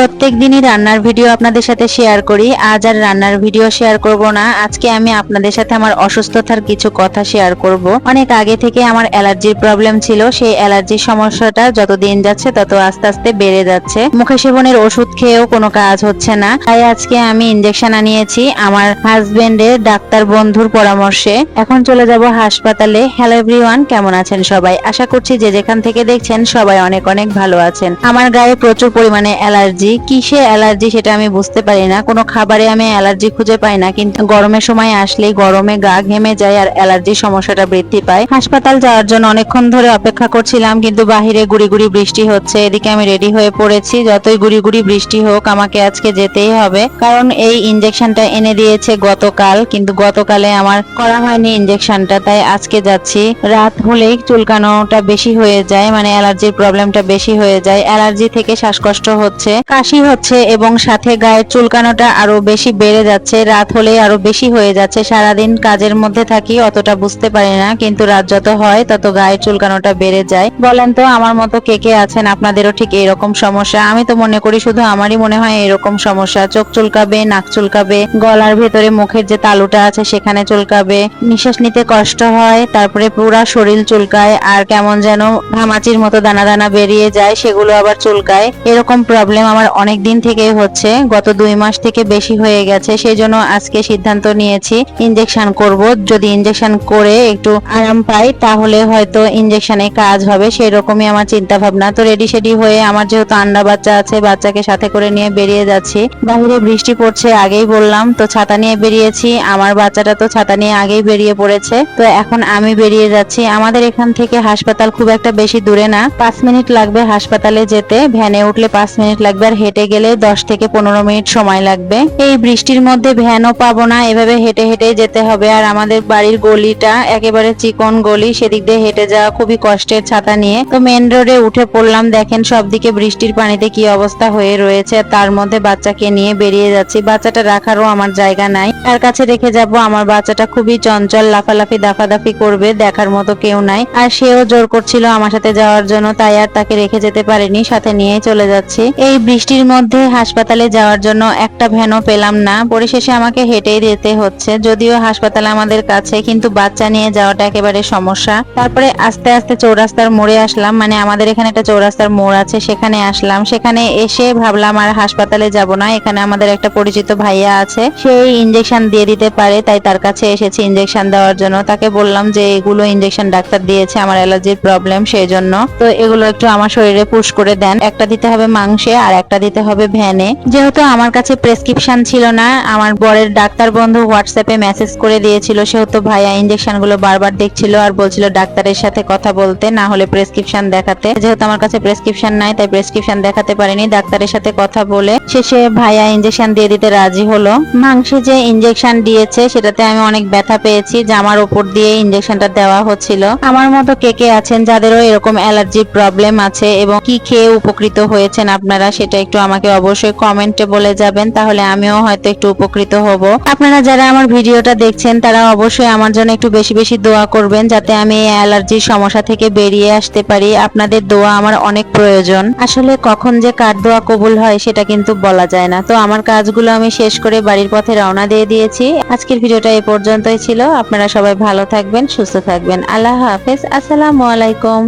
প্রত্যেক দিনই রান্নার ভিডিও আপনাদের সাথে শেয়ার করি। আজ আর রান্নার ভিডিও শেয়ার করব না। আজকে আমি আপনাদের সাথে আমার অসুস্থতার কিছু কথা শেয়ার করব। অনেক আগে থেকে আমার অ্যালার্জির প্রবলেম ছিল। সেই অ্যালার্জির সমস্যাটা যত দিন যাচ্ছে তত আস্তে আস্তে বেড়ে যাচ্ছে। মুখে সেবনের ওষুধ খেয়েও কোনো কাজ হচ্ছে না। তাই আজকে আমি ইনজেকশন আনিয়েছি আমার হাজবেন্ডের ডাক্তার বন্ধুর পরামর্শে। এখন চলে যাব হাসপাতালে। হ্যালো এভরিওয়ান কেমন আছেন সবাই? আশা করছি যে যেখান থেকে দেখছেন সবাই অনেক অনেক ভালো আছেন। আমার গায়ে প্রচুর পরিমাণে অ্যালার্জি। কিসে অ্যালার্জি সেটা আমি বুঝতে পারি না। কোনো খাবারে আমি অ্যালার্জি খুঁজে পাই না, কিন্তু গরমের সময় আসলেই গরমে গা ঘেমে যায় আর অ্যালার্জির সমস্যাটা বৃদ্ধি পায়। হাসপাতাল যাওয়ার জন্য অনেকক্ষণ ধরে অপেক্ষা করছিলাম, কিন্তু বাহিরে গুড়ি গুড়ি বৃষ্টি হচ্ছে। এদিকে আমি রেডি হয়ে পড়েছি। যতই গুড়ি গুড়ি বৃষ্টি হোক, আমাকে আজকে যেতেই হবে। কারণ এই ইনজেকশনটা এনে দিয়েছে গতকাল, কিন্তু গতকালে আমার করা হয়নি ইনজেকশনটা তাই আজকে যাচ্ছি। রাত হলেই চুলকানোটা বেশি হয়ে যায় মানে অ্যালার্জির প্রবলেমটা বেশি হয়ে যায়। অ্যালার্জি থেকে শ্বাসকষ্ট হচ্ছে। কাশি হচ্ছে এবং সাথে গায়ের চুলকানোটা আরও বেশি বেড়ে যাচ্ছে। রাত হলে আরও বেশি হয়ে যাচ্ছে। সারাদিন কাজের মধ্যে থাকি, অতটা বুঝতে পারি না, কিন্তু রাত যত হয়, তত গায়ের চুলকানোটা বেড়ে যায়। বলেন তো, আমার মতো কে কে আছেন? আপনাদেরও ঠিক এরকম সমস্যা। আমি তো মনে করি শুধু আমারই মনে হয় এরকম সমস্যা। চোখ চুলকাবে, নাক চুলকাবে, গলার ভেতরে মুখের যে তালুটা আছে সেখানে চুলকাবে। নিঃশ্বাস নিতে কষ্ট হয়, তারপরে পুরা শরীর চুলকায়, আর কেমন যেন ঘামাচির মতো দানা দানা বেরিয়ে যায়, সেগুলো আবার চুলকায়। এরকম প্রবলেম আমার অনেক দিন থেকেই হচ্ছে, গত দুই মাস থেকে বেশি হয়ে গেছে সেই জন্য আজকে সিদ্ধান্ত নিয়েছি ইনজেকশন করব। যদি ইনজেকশন করে একটু আরাম পাই, তাহলে হয়তো ইনজেকশনে কাজ হবে সেই রকমই আমার চিন্তা ভাবনা তো রেডি সেডি হয়ে আমার যেহেতু আন্ডা বাচ্চা আছে, বাচ্চাকে সাথে করে নিয়ে বেরিয়ে যাচ্ছি। বাইরে বৃষ্টি পড়ছে, আগেই বললাম, তো ছাতা নিয়ে বেরিয়েছি। আমার বাচ্চাটা তো ছাতা নিয়ে আগেই বেরিয়ে পড়েছে। তো এখন আমি বেরিয়ে যাচ্ছি। আমাদের এখান থেকে হাসপাতাল খুব একটা বেশি দূরে না। পাঁচ মিনিট লাগবে হাসপাতালে যেতে। ভ্যানে উঠলে পাঁচ মিনিট লাগবে। আর হেঁটে গেলে দশ থেকে পনেরো মিনিট সময় লাগবে। এই বৃষ্টির মধ্যে ভ্যানও পাবো না, এভাবে হেঁটে হেঁটে যেতে হবে। আর আমাদের বাড়ির গলিটা একেবারে চিকন গলি, সেদিক দিয়ে হেঁটে যাওয়া খুবই কষ্টের ছাতা নিয়ে। তো মেন রোডে উঠে পড়লাম, দেখেন সবদিকে বৃষ্টির পানিতে কি অবস্থা হয়ে রয়েছে। তার মধ্যে বাচ্চাকে নিয়ে বেরিয়ে যাচ্ছি। বাচ্চাটা রাখারও আমার জায়গা নাই। তার কাছে রেখে যাব। আমার বাচ্চাটা খুবই চঞ্চল, লাফালাফি, দাফাদাফি করবে, দেখার মতো কেউ নাই। আর সেও জোর করছিল আমার সাথে যাওয়ার জন্য, তাই আর তাকে রেখে যেতে পারিনি, সাথে নিয়ে চলে যাচ্ছি। এই বৃষ্টির মধ্যে হাসপাতালে যাওয়ার জন্য একটা ভ্যানও পেলাম না। পরিশেষে আমাকে হেঁটেই যেতে হচ্ছে। যদিও হাসপাতাল আমাদের কাছে, কিন্তু বাচ্চা নিয়ে যাওয়াটা একেবারে সমস্যা। তারপরে আস্তে আস্তে চৌরাস্তার মোড়ে আসলাম। মানে আমাদের এখানে একটা চৌরাস্তার মোড় আছে, সেখানে আসলাম। সেখানে এসে ভাবলাম, আর হাসপাতালে যাব না। এখানে আমাদের একটা পরিচিত ভাইয়া আছে। সেই ইনজেকশন দিয়ে দিতে পারে। তাই তার কাছে এসেছি ইনজেকশন দেওয়ার জন্য। তাকে বললাম যে, এগুলো ইনজেকশন ডাক্তার দিয়েছে, আমার অ্যালার্জির প্রবলেম সেই জন্য। তো এগুলো একটু আমার শরীরে পুশ করে দেন। একটা দিতে হবে মাংসে, আর একটা দিতে হবে ভ্যানে। যেহেতু আমার কাছে প্রেসক্রিপশন ছিল না, আমার বরের ডাক্তার বন্ধু হোয়াটসঅ্যাপে মেসেজ করে দিয়েছিল, সেহেতু ভাইয়া ইনজেকশনগুলো বারবার দেখছিল আর বলছিল ডাক্তারের সাথে কথা বলতে, না হলে প্রেসক্রিপশন দেখাতে। যেহেতু আমার কাছে প্রেসক্রিপশন নাই, তাই প্রেসক্রিপশন দেখাতে পারিনি, ডাক্তারের সাথে কথা বলে শেষে ভাইয়া ইনজেকশন দিয়ে দিতে রাজি হলো। মাংসে যে ইনজেকশন দিয়েছে, সেটাতে আমি অনেক ব্যথা পেয়েছি, জামার উপর দিয়ে ইনজেকশনটা দেওয়া হচ্ছিল। আমার মতো কে কে আছেন যাদেরও এরকম অ্যালার্জির প্রবলেম আছে এবং কি খেয়ে উপকৃত হয়েছেন আপনারা, সেটা একটু আমাকে অবশ্যই কমেন্টে বলে যাবেন, তাহলে আমিও হয়তো একটু উপকৃত হব। আপনারা যারা আমার ভিডিওটা দেখছেন, তারা অবশ্যই আমার জন্য একটু বেশি বেশি দোয়া করবেন, যাতে আমি এই অ্যালার্জির সমস্যা থেকে বেরিয়ে আসতে পারি। আপনাদের দোয়া আমার অনেক প্রয়োজন। আসলে কখন যে কার দোয়া কবুল হয়, সেটা কিন্তু বলা যায় না। তো আমার কাজগুলো আমি শেষ করে বাড়ির পথে রওনা দিয়ে দিয়েছি। আজকের ভিডিওটা এই পর্যন্তই ছিল। আপনারা সবাই ভালো থাকবেন, সুস্থ থাকবেন। আল্লাহ হাফেজ। আসসালামু আলাইকুম।